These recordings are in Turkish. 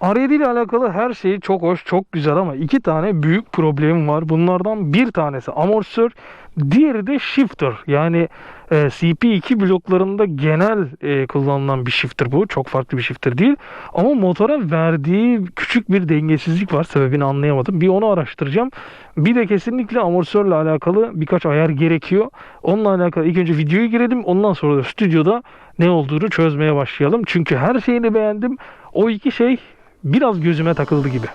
R7 ile alakalı her şey çok hoş, çok güzel ama iki tane büyük problemim var. Bunlardan bir tanesi amortisör, diğeri de shifter. Yani e, CP2 bloklarında genel e, kullanılan bir shifter bu. Çok farklı bir shifter değil. Ama motora verdiği küçük bir dengesizlik var. Sebebini anlayamadım. Bir onu araştıracağım. Bir de kesinlikle amortisörle alakalı birkaç ayar gerekiyor. Onunla alakalı ilk önce videoyu girelim. Ondan sonra da stüdyoda ne olduğunu çözmeye başlayalım. Çünkü her şeyini beğendim. O iki şey biraz gözüme takıldı gibi.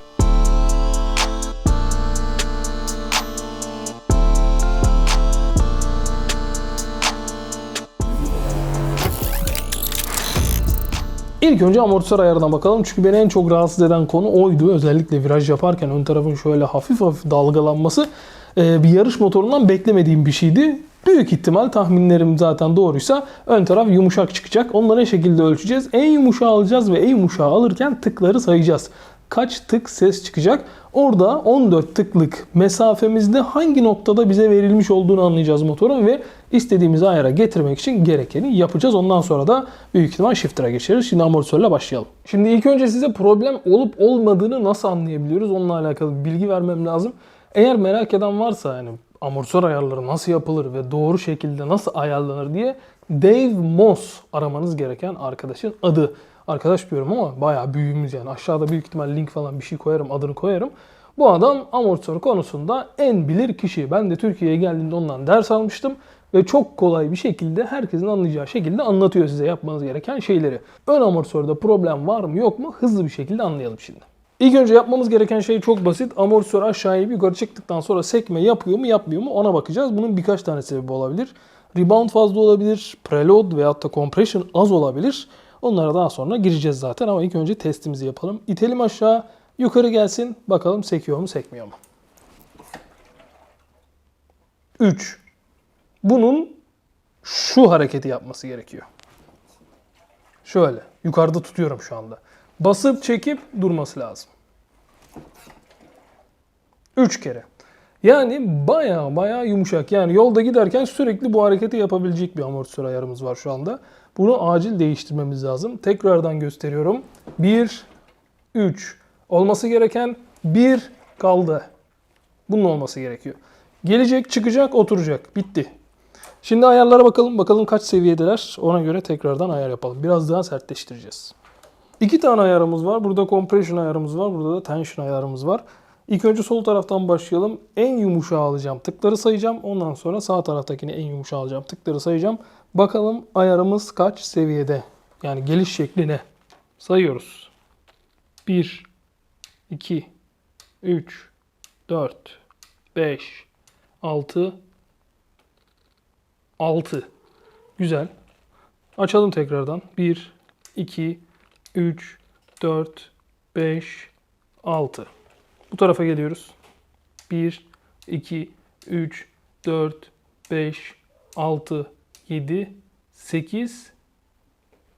İlk önce amortisör ayarına bakalım. Çünkü beni en çok rahatsız eden konu oydu. Özellikle viraj yaparken ön tarafın şöyle hafif hafif dalgalanması e, bir yarış motorundan beklemediğim bir şeydi. Büyük ihtimal tahminlerim zaten doğruysa ön taraf yumuşak çıkacak. Onları ne şekilde ölçeceğiz? En yumuşağı alacağız ve en yumuşağı alırken tıkları sayacağız. Kaç tık ses çıkacak? Orada 14 tıklık mesafemizde hangi noktada bize verilmiş olduğunu anlayacağız motorun ve istediğimiz ayara getirmek için gerekeni yapacağız. Ondan sonra da büyük ihtimal shifter'a geçeriz. Şimdi amortisörle başlayalım. Şimdi ilk önce size problem olup olmadığını nasıl anlayabiliyoruz? Onunla alakalı bilgi vermem lazım. Eğer merak eden varsa yani amortisör ayarları nasıl yapılır ve doğru şekilde nasıl ayarlanır diye Dave Moss aramanız gereken arkadaşın adı. Arkadaş diyorum ama bayağı büyüğümüz yani. Aşağıda büyük ihtimal link falan bir şey koyarım, adını koyarım. Bu adam amortisör konusunda en bilir kişi. Ben de Türkiye'ye geldiğimde ondan ders almıştım ve çok kolay bir şekilde herkesin anlayacağı şekilde anlatıyor size yapmanız gereken şeyleri. Ön amortisörde problem var mı yok mu hızlı bir şekilde anlayalım şimdi. İlk önce yapmamız gereken şey çok basit. Amortisör aşağıya yukarı çıktıktan sonra sekme yapıyor mu yapmıyor mu ona bakacağız. Bunun birkaç tane sebebi olabilir. Rebound fazla olabilir, preload veyahut da compression az olabilir. Onlara daha sonra gireceğiz zaten ama ilk önce testimizi yapalım. İtelim aşağı, yukarı gelsin. Bakalım sekiyor mu sekmiyor mu? 3. Bunun şu hareketi yapması gerekiyor. Şöyle, yukarıda tutuyorum şu anda. Basıp çekip durması lazım. 3 kere. Yani baya baya yumuşak. Yani yolda giderken sürekli bu hareketi yapabilecek bir amortisör ayarımız var şu anda. Bunu acil değiştirmemiz lazım. Tekrardan gösteriyorum. 1, 3. Olması gereken 1 kaldı. Bunun olması gerekiyor. Gelecek, çıkacak, oturacak. Bitti. Şimdi ayarlara bakalım. Bakalım kaç seviyedeler. Ona göre tekrardan ayar yapalım. Biraz daha sertleştireceğiz. İki tane ayarımız var. Burada compression ayarımız var. Burada da tension ayarımız var. İlk önce sol taraftan başlayalım. En yumuşağı alacağım. Tıkları sayacağım. Ondan sonra sağ taraftakini en yumuşağı alacağım. Tıkları sayacağım. Bakalım ayarımız kaç seviyede? Yani geliş şekli ne? Sayıyoruz. 1, 2, 3, 4, 5, 6, 6. Güzel. Açalım tekrardan. 1, 2, 3, 4, 5, 6. Bu tarafa geliyoruz. 1, 2, 3, 4, 5, 6, 7, 8,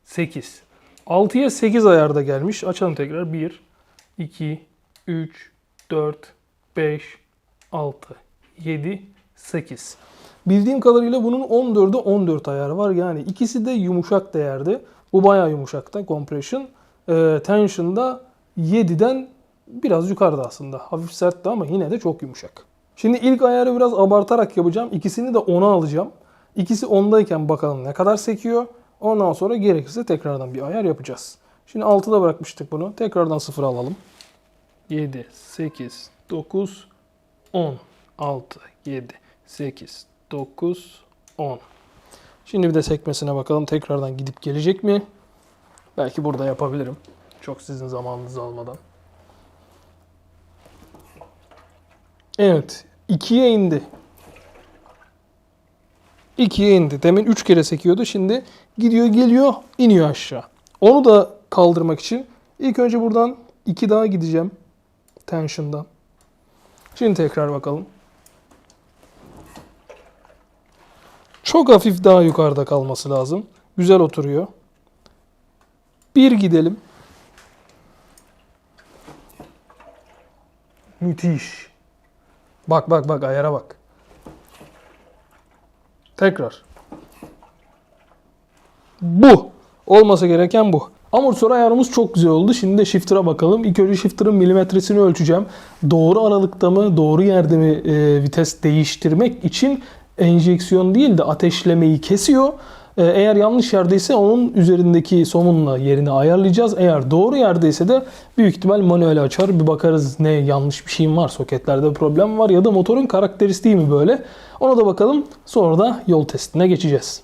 8. 6'ya 8 ayarda gelmiş. Açalım tekrar. 1, 2, 3, 4, 5, 6, 7, 8. Bildiğim kadarıyla bunun 14'e 14 ayarı var. Yani ikisi de yumuşak değerde. Bu bayağı yumuşakta compression. Ee, tension'da 7'den biraz yukarıda aslında. Hafif sertti ama yine de çok yumuşak. Şimdi ilk ayarı biraz abartarak yapacağım. İkisini de 10'a alacağım. İkisi 10'dayken bakalım ne kadar sekiyor. Ondan sonra gerekirse tekrardan bir ayar yapacağız. Şimdi 6'da bırakmıştık bunu. Tekrardan 0 alalım. 7, 8, 9, 10, 6, 7, 8, 9, 10. Şimdi bir de sekmesine bakalım. Tekrardan gidip gelecek mi? Belki burada yapabilirim. Çok sizin zamanınızı almadan. Evet. 2'ye indi. 2'ye indi. Demin 3 kere sekiyordu. Şimdi gidiyor geliyor iniyor aşağı. Onu da kaldırmak için ilk önce buradan 2 daha gideceğim. Tension'dan. Şimdi tekrar bakalım. Çok hafif daha yukarıda kalması lazım. Güzel oturuyor. Bir gidelim. Müthiş. Bak bak bak ayara bak. Tekrar. Bu. Olması gereken bu. Amortisör ayarımız çok güzel oldu. Şimdi de shifter'a bakalım. İlk önce shifter'ın milimetresini ölçeceğim. Doğru aralıkta mı, doğru yerde mi e, vites değiştirmek için enjeksiyon değil de ateşlemeyi kesiyor. E, eğer yanlış yerdeyse onun üzerindeki somunla yerini ayarlayacağız. Eğer doğru yerdeyse de büyük ihtimal manuel açar. Bir bakarız ne yanlış bir şeyim var, soketlerde problem var ya da motorun karakteristiği mi böyle. Ona da bakalım. Sonra da yol testine geçeceğiz.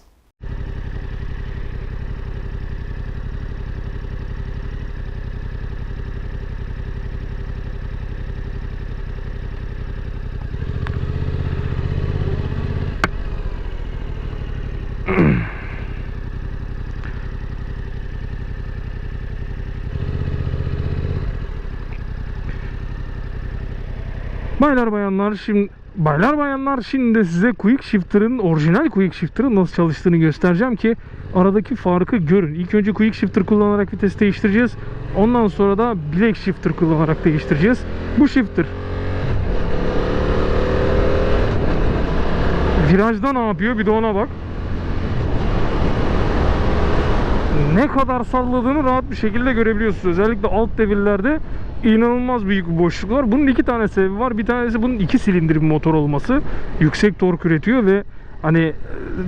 Baylar bayanlar şimdi Baylar bayanlar şimdi size Quick Shifter'ın orijinal Quick Shifter'ın nasıl çalıştığını göstereceğim ki aradaki farkı görün. İlk önce Quick Shifter kullanarak vites değiştireceğiz. Ondan sonra da Black Shifter kullanarak değiştireceğiz. Bu shifter virajda ne yapıyor bir de ona bak. Ne kadar salladığını rahat bir şekilde görebiliyorsunuz. Özellikle alt devirlerde inanılmaz büyük bir boşluk var. Bunun iki tane sebebi var. Bir tanesi bunun iki silindir bir motor olması. Yüksek tork üretiyor ve hani e,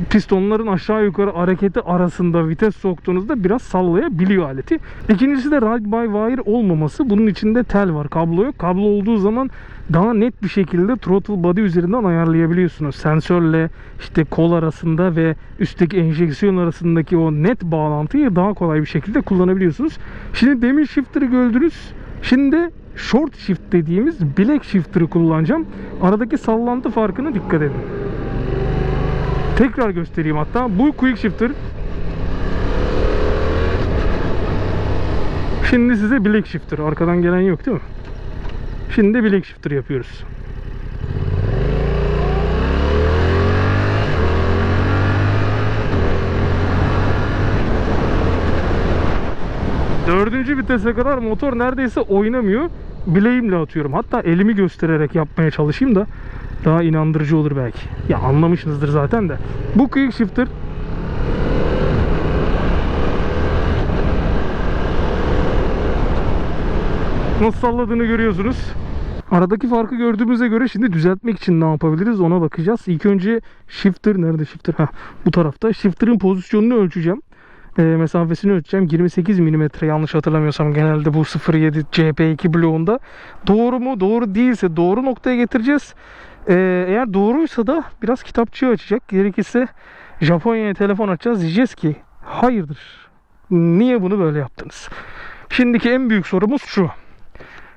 pistonların aşağı yukarı hareketi arasında vites soktuğunuzda biraz sallayabiliyor aleti. İkincisi de ride by wire olmaması. Bunun içinde tel var. Kablo yok. Kablo olduğu zaman daha net bir şekilde throttle body üzerinden ayarlayabiliyorsunuz. Sensörle işte kol arasında ve üstteki enjeksiyon arasındaki o net bağlantıyı daha kolay bir şekilde kullanabiliyorsunuz. Şimdi demin shifter'ı gördünüz. Şimdi short shift dediğimiz black shifter'ı kullanacağım. Aradaki sallantı farkına dikkat edin. Tekrar göstereyim hatta. Bu quick shifter. Şimdi size black shifter. Arkadan gelen yok değil mi? Şimdi de black shifter yapıyoruz. Dördüncü vitese kadar motor neredeyse oynamıyor. Bileğimle atıyorum. Hatta elimi göstererek yapmaya çalışayım da daha inandırıcı olur belki. Ya anlamışsınızdır zaten de. Bu quick shifter nasıl salladığını görüyorsunuz. Aradaki farkı gördüğümüze göre şimdi düzeltmek için ne yapabiliriz ona bakacağız. İlk önce shifter nerede shifter? Ha bu tarafta. Shifter'ın pozisyonunu ölçeceğim. E, mesafesini ölçeceğim. 28 mm yanlış hatırlamıyorsam genelde bu 07 CP2 bloğunda. Doğru mu? Doğru değilse doğru noktaya getireceğiz. E, eğer doğruysa da biraz kitapçığı açacak. Gerekirse Japonya'ya telefon açacağız. Diyeceğiz ki hayırdır? Niye bunu böyle yaptınız? Şimdiki en büyük sorumuz şu.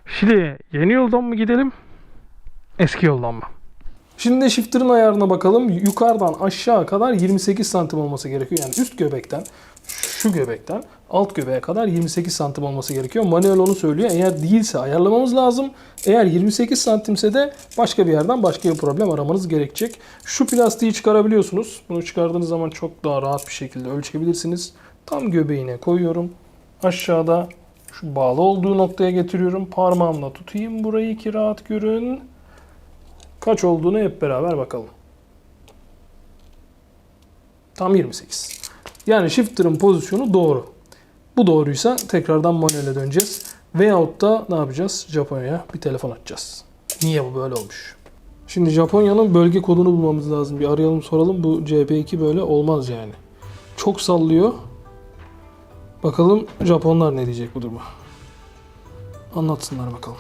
Şili'ye yeni yoldan mı gidelim? Eski yoldan mı? Şimdi shifter'ın ayarına bakalım. Yukarıdan aşağı kadar 28 santim olması gerekiyor. Yani üst göbekten, şu göbekten alt göbeğe kadar 28 santim olması gerekiyor. Manuel onu söylüyor. Eğer değilse ayarlamamız lazım. Eğer 28 santimse de başka bir yerden başka bir problem aramanız gerekecek. Şu plastiği çıkarabiliyorsunuz. Bunu çıkardığınız zaman çok daha rahat bir şekilde ölçebilirsiniz. Tam göbeğine koyuyorum. Aşağıda şu bağlı olduğu noktaya getiriyorum. Parmağımla tutayım burayı ki rahat görün. Kaç olduğunu hep beraber bakalım. Tam 28. Yani shifter'ın pozisyonu doğru. Bu doğruysa tekrardan manuele döneceğiz. Veyahut da ne yapacağız? Japonya'ya bir telefon açacağız. Niye bu böyle olmuş? Şimdi Japonya'nın bölge kodunu bulmamız lazım. Bir arayalım soralım. Bu CP2 böyle olmaz yani. Çok sallıyor. Bakalım Japonlar ne diyecek bu duruma. Anlatsınlar bakalım.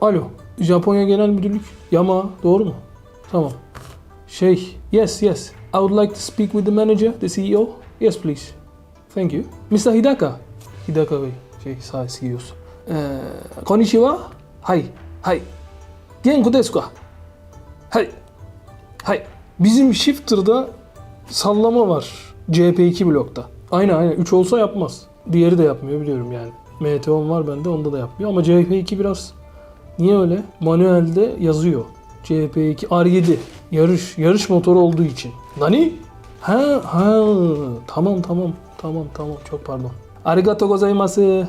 Alo. Japonya Genel Müdürlük. Yama. Doğru mu? Tamam. Şey. Yes, yes. I would like to speak with the manager, the CEO. Yes, please. Thank you. Mr. Hidaka. Hidaka Bey. Şey, sağ CEO'su. Ee, konnichiwa. Hay. Hay. Genku desu ka? Hay. Hay. Bizim shifter'da sallama var. CP2 blokta. Aynen aynen. 3 olsa yapmaz. Diğeri de yapmıyor biliyorum yani. MT10 var bende onda da yapmıyor ama CP2 biraz niye öyle? Manuelde yazıyor. CP2 R7 yarış yarış motoru olduğu için. Nani? Ha ha tamam tamam tamam tamam çok pardon. Arigato gozaimasu.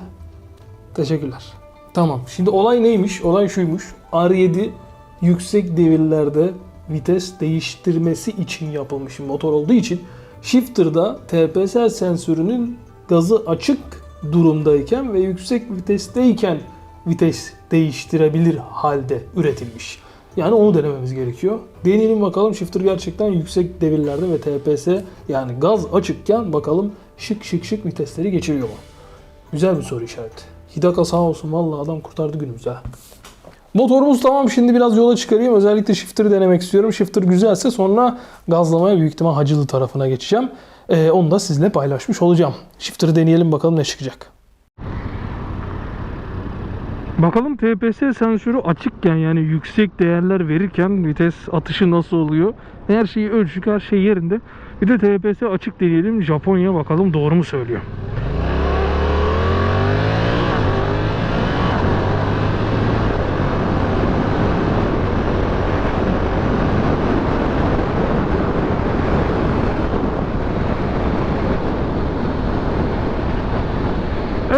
Teşekkürler. Tamam. Şimdi olay neymiş? Olay şuymuş. R7 yüksek devirlerde vites değiştirmesi için yapılmış motor olduğu için shifter'da TPS sensörünün gazı açık durumdayken ve yüksek vitesteyken vites değiştirebilir halde üretilmiş. Yani onu denememiz gerekiyor. Deneyelim bakalım shifter gerçekten yüksek devirlerde ve TPS yani gaz açıkken bakalım şık şık şık vitesleri geçiriyor mu? Güzel bir soru işareti. Hidaka sağ olsun vallahi adam kurtardı günümüzü ha. Motorumuz tamam şimdi biraz yola çıkarayım. Özellikle shifter'ı denemek istiyorum. Shifter güzelse sonra gazlamaya büyük ihtimal Hacılı tarafına geçeceğim. Ee, onu da sizinle paylaşmış olacağım. Shifter'ı deneyelim bakalım ne çıkacak. Bakalım TPS sensörü açıkken yani yüksek değerler verirken vites atışı nasıl oluyor? Her şeyi ölçük, her şey yerinde. Bir de TPS açık deneyelim. Japonya bakalım doğru mu söylüyor?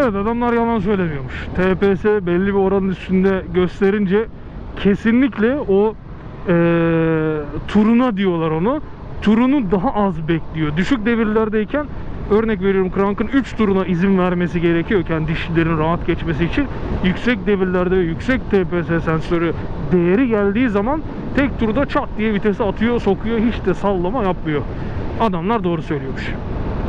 Evet adamlar yalan söylemiyormuş. TPS belli bir oranın üstünde gösterince kesinlikle o eee, turuna diyorlar onu. Turunu daha az bekliyor. Düşük devirlerdeyken örnek veriyorum crank'ın 3 turuna izin vermesi gerekiyorken dişlilerin rahat geçmesi için yüksek devirlerde ve yüksek TPS sensörü değeri geldiği zaman tek turda çat diye vitesi atıyor, sokuyor. Hiç de sallama yapmıyor. Adamlar doğru söylüyormuş.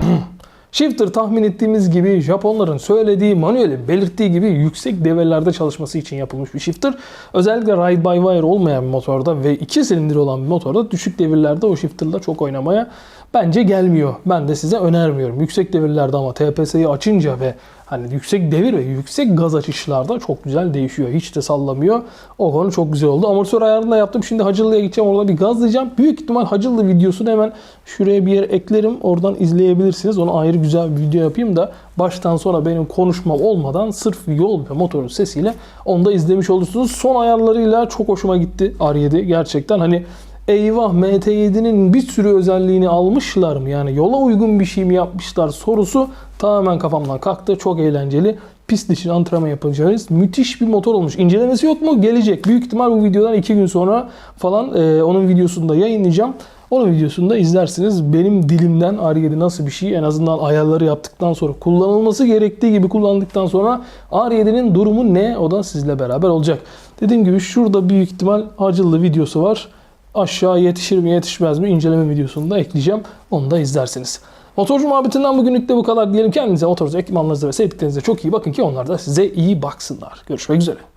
Shifter tahmin ettiğimiz gibi Japonların söylediği manuelin belirttiği gibi yüksek devirlerde çalışması için yapılmış bir shifter. Özellikle ride by wire olmayan bir motorda ve iki silindir olan bir motorda düşük devirlerde o shifterla çok oynamaya bence gelmiyor. Ben de size önermiyorum. Yüksek devirlerde ama TPS'yi açınca ve hani yüksek devir ve yüksek gaz açışlarda çok güzel değişiyor. Hiç de sallamıyor. O konu çok güzel oldu. Amortisör ayarını da yaptım. Şimdi Hacıllı'ya gideceğim. Orada bir gazlayacağım. Büyük ihtimal Hacıllı videosunu hemen şuraya bir yere eklerim. Oradan izleyebilirsiniz. Onu ayrı güzel bir video yapayım da baştan sona benim konuşmam olmadan sırf yol ve motorun sesiyle onu da izlemiş olursunuz. Son ayarlarıyla çok hoşuma gitti R7. Gerçekten hani eyvah MT7'nin bir sürü özelliğini almışlar mı? Yani yola uygun bir şey mi yapmışlar sorusu tamamen kafamdan kalktı. Çok eğlenceli. Pist için antrenman yapacağınız müthiş bir motor olmuş. İncelemesi yok mu? Gelecek. Büyük ihtimal bu videodan 2 gün sonra falan e, onun videosunu da yayınlayacağım. Onun videosunu da izlersiniz. Benim dilimden R7 nasıl bir şey en azından ayarları yaptıktan sonra kullanılması gerektiği gibi kullandıktan sonra R7'nin durumu ne? O da sizle beraber olacak. Dediğim gibi şurada büyük ihtimal acılı videosu var. Aşağı yetişir mi yetişmez mi inceleme videosunu da ekleyeceğim. Onu da izlersiniz. Motorcu muhabbetinden bugünlük de bu kadar diyelim. Kendinize motorcu ekipmanlarınıza ve sevdiklerinize çok iyi bakın ki onlar da size iyi baksınlar. Görüşmek üzere.